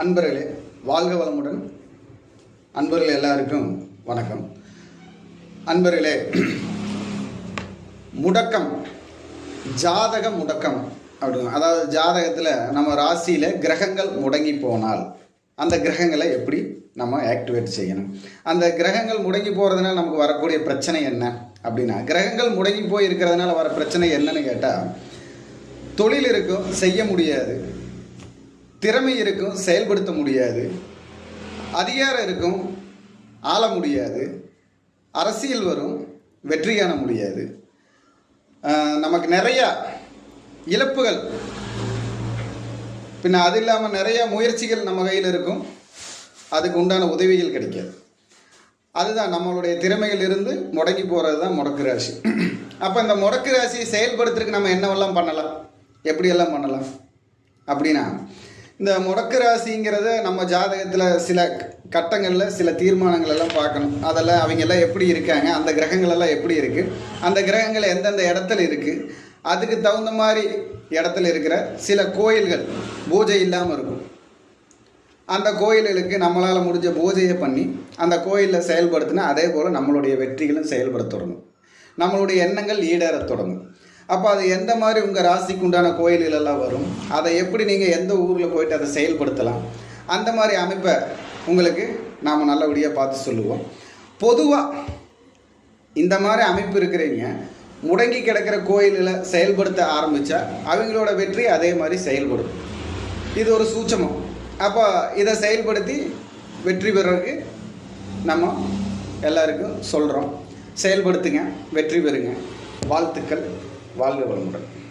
அன்பர்களே வாழ்க வளமுடன். அன்பர்கள் எல்லாருக்கும் வணக்கம். அன்பர்களே முடக்கம் ஜாதக முடக்கம் அப்படின்னு அதாவது ஜாதகத்தில் நம்ம ராசியில் கிரகங்கள் முடங்கி போனால் அந்த கிரகங்களை எப்படி நம்ம ஆக்டிவேட் செய்யணும்? அந்த கிரகங்கள் முடங்கி போகிறதுனால நமக்கு வரக்கூடிய பிரச்சனை என்ன அப்படின்னா கிரகங்கள் முடங்கி போய் இருக்கிறதுனால வர பிரச்சனை என்னன்னு கேட்டால் தொழில் இருக்கும் செய்ய முடியாது. திறமை இருக்கும் செயல்படுத்த முடியாது. அதிகாரம் இருக்கும் ஆள முடியாது. அரசியல் வரும் வெற்றி காண முடியாது. நமக்கு நிறையா இழப்புகள். பின்ன அது இல்லாமல் நிறையா முயற்சிகள் நம்ம கையில் இருக்கும். அதுக்கு உண்டான உதவிகள் கிடைக்காது. அதுதான் நம்மளுடைய திறமைகள் இருந்து முடங்கி போகிறது தான் முடக்கு ராசி. அப்போ இந்த முடக்கு ராசியை செயல்படுத்துறதுக்கு நம்ம என்னவெல்லாம் பண்ணலாம்? எப்படியெல்லாம் பண்ணலாம்? அப்படின்னா இந்த முடக்கு ராசிங்கிறத நம்ம ஜாதகத்தில் சில கட்டங்களில் சில தீர்மானங்கள் எல்லாம் பார்க்கணும். அதெல்லாம் அவங்க எல்லாம் எப்படி இருக்காங்க அந்த கிரகங்கள் எல்லாம் எப்படி இருக்குது அந்த கிரகங்கள் எந்தெந்த இடத்துல இருக்குது அதுக்கு தகுந்த மாதிரி இடத்துல இருக்கிற சில கோயில்கள் பூஜை இல்லாமல் இருக்கும். அந்த கோயில்களுக்கு நம்மளால் முடிஞ்ச பூஜையை பண்ணி அந்த கோயிலில் செயல்படுத்தினா அதே போல் நம்மளுடைய வெற்றிகளும் செயல்பட தொடங்கும். நம்மளுடைய எண்ணங்கள் ஈடேறத் தொடங்கும். அப்போ அது எந்த மாதிரி உங்கள் ராசிக்கு உண்டான கோயில்களெல்லாம் வரும்? அதை எப்படி நீங்கள் எந்த ஊரில் போயிட்டு அதை செயல்படுத்தலாம்? அந்த மாதிரி அமைப்பை உங்களுக்கு நாம் நல்லபடியாக பார்த்து சொல்லுவோம். பொதுவாக இந்த மாதிரி அமைப்பு இருக்கிறவங்க முடங்கி கிடக்கிற கோயில்களை செயல்படுத்த ஆரம்பித்தா அவங்களோட வெற்றி அதே மாதிரி செயல்படும். இது ஒரு சூட்சமம். அப்போ இதை செயல்படுத்தி வெற்றி பெறுறதுக்கு நம்ம எல்லாருக்கும் சொல்கிறோம் செயல்படுத்துங்க வெற்றி பெறுங்க. வாழ்த்துக்கள். வாழ்க வளமுடன்.